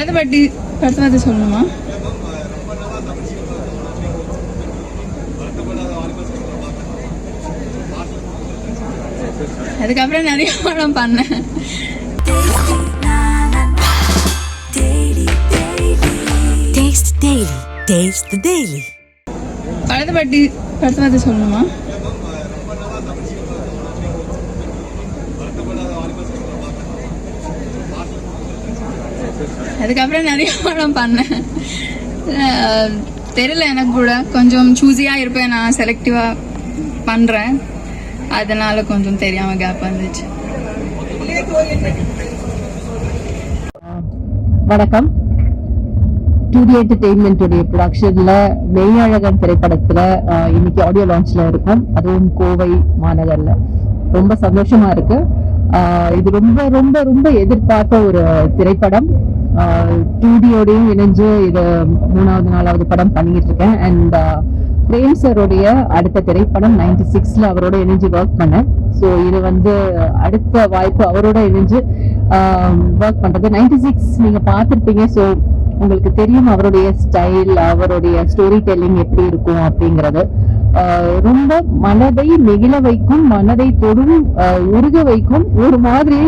பழத்தை பற்றி பழத்தை பற்றி சொல்லணுமா அதுக்கப்புறம் நிறைய படம் பண்ணேன் Daily. Taste the Daily. பழத்தை பற்றி பழத்தை பற்றி சொல்லணுமா அதுக்கப்புறம் நிறைய படம் பண்ணேன். தெரியல எனக்கு கூட. கொஞ்சம் சூஸியாக இருப்பேன் நான் செலக்டிவாக பண்ணுறேன் அதனால கொஞ்சம் தெரியாமல் கேப் வந்துச்சு. வணக்கம். டூடி என்டர்டெயின்மெண்ட்டுடைய ப்ரொடக்ஷன்ல மெய்யழகன் திரைப்படத்துல இன்னைக்கு ஆடியோ லான்ச்ல இருக்கும். அதுவும் கோவை மாநகர்ல. ரொம்ப சந்தோஷமா இருக்கு. ஆஹ், இது ரொம்ப ரொம்ப ரொம்ப எதிர்பார்த்த ஒரு திரைப்படம். டூடியோடையும் இணைஞ்சு இது மூணாவது நாலாவது படம் பண்ணிட்டு இருக்கேன் அண்ட் பிரேம் சருடைய அடுத்த திரைப்படம் நைன்டி சிக்ஸ்ல அவரோட இணைஞ்சு ஒர்க் பண்ணேன். ஸோ இது வந்து அடுத்த வாய்ப்பு அவரோட இணைஞ்சு ஒர்க் பண்றது. நைன்டி சிக்ஸ் நீங்க பார்த்துருப்பீங்க. ஸோ உங்களுக்கு தெரியும் அவருடைய ஸ்டைல் அவருடைய ஸ்டோரி டெல்லிங் எப்படி இருக்கும் அப்படிங்கிறது. ரொம்ப மனதை நெகிழ வைக்கும் மனதை தொடும் உருக வைக்கும் ஒரு மாதிரி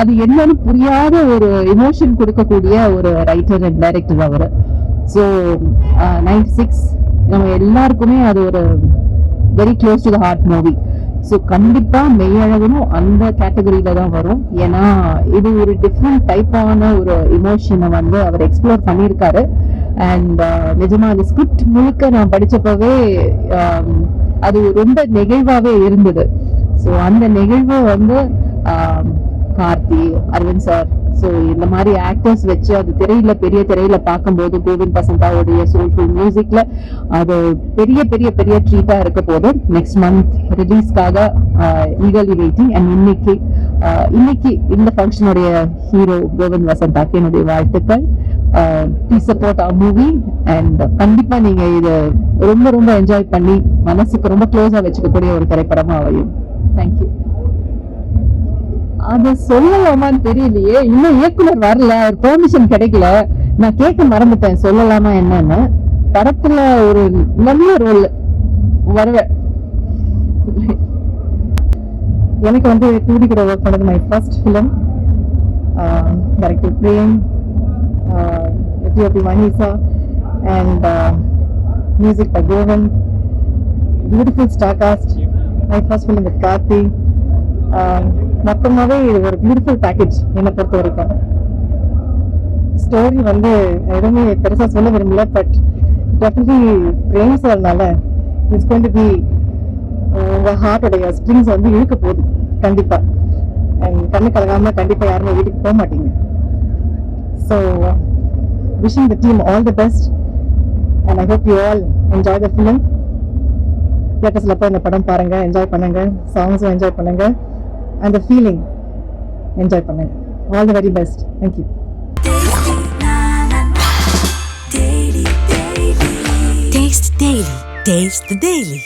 அது என்னன்னு புரியாத ஒரு எமோஷன் கொடுக்கக்கூடிய ஒரு ரைட்டர் அண்ட் டைரக்டர் அவர். ஸோ நைன்டி சிக்ஸ் நம்ம எல்லாருக்குமே அது ஒரு very close to the heart movie so கண்டிப்பாக மெய்யழகனும் அந்த கேட்டகரியில தான் வரும். ஏன்னா இது ஒரு டிஃப்ரெண்ட் டைப்பான ஒரு இமோஷனை வந்து அவர் எக்ஸ்ப்ளோர் பண்ணியிருக்காரு. அண்ட் நிஜமா அந்த ஸ்கிரிப்ட் முழுக்க நான் படித்தப்பவே அது ரொம்ப நெகிழ்வாகவே இருந்தது. ஸோ அந்த நெகிழ்வு வந்து கார்த்தி அரவிந்த் சார். ஸோ இந்த மாதிரி ஆக்டர்ஸ் வச்சு அது திரையில பெரிய திரையில பார்க்கும்போது கோவிந்த் பசந்தாவுடைய சோல்ஃபுல் மியூசிக்ல அது பெரிய பெரிய பெரிய ட்ரீட்டா இருக்க போது நெக்ஸ்ட் மந்த் ரிலீஸ்க்காக ஈகலி வெயிட்டிங் அண்ட் இன்னைக்கு இன்னைக்கு இந்த ஃபங்க்ஷனுடைய ஹீரோ கோவிந்த் வசந்தாக்கு என்னுடைய வாழ்த்துக்கள். Do support a movie and கண்டிப்பா நீங்க இதை ரொம்ப ரொம்ப என்ஜாய் பண்ணி மனசுக்கு ரொம்ப க்ளோஸா வச்சுக்கக்கூடிய ஒரு திரைப்படமா அமையும். தேங்க்யூ அது சொல்லலாமான்னு தெரியலையே. இன்னும் இயக்குனர் வரல. ஒரு பெர்மிஷன் கிடைக்கல. நான் கேட்க மறந்துட்டேன். சொல்லலாமா என்னன்னு. படத்துல ஒரு நல்ல ரோல் வருவேன் எனக்கு வந்து டூடி கூட ஒர்க் பண்ணது my first film director Prem DOP Manisha and music by Govan beautiful star cast my first film with Karthi மொத்தமாவே இது ஒரு பியூட்டிஃபுல் பேக்கேஜ் என்னை பொறுத்த வரைக்கும் ஸ்டோரி வந்து எதுவுமே பெருசாக சொல்ல விரும்பல பட் டெஃபினெட்லி பிரேம் சார்னால இட்ஸ் going to பி உங்கள் ஹார்ட்டோடைய ஸ்ட்ரிங்ஸ் வந்து இழுக்க போகுது கண்டிப்பாக அண்ட் கண்ணு கலகாமல் கண்டிப்பாக யாருமே வீட்டுக்கு போக மாட்டீங்க. So wishing the team all the best and I hope you all enjoy the film தியேட்டர்ஸில் போய் இந்த படம் பாருங்கள் என்ஜாய் பண்ணுங்கள் சாங்ஸும் என்ஜாய் பண்ணுங்கள் அந்த ஃபீலிங் என்ஜாய் பண்ணுங்க all the very best thank you Taste Daily. Taste the Daily.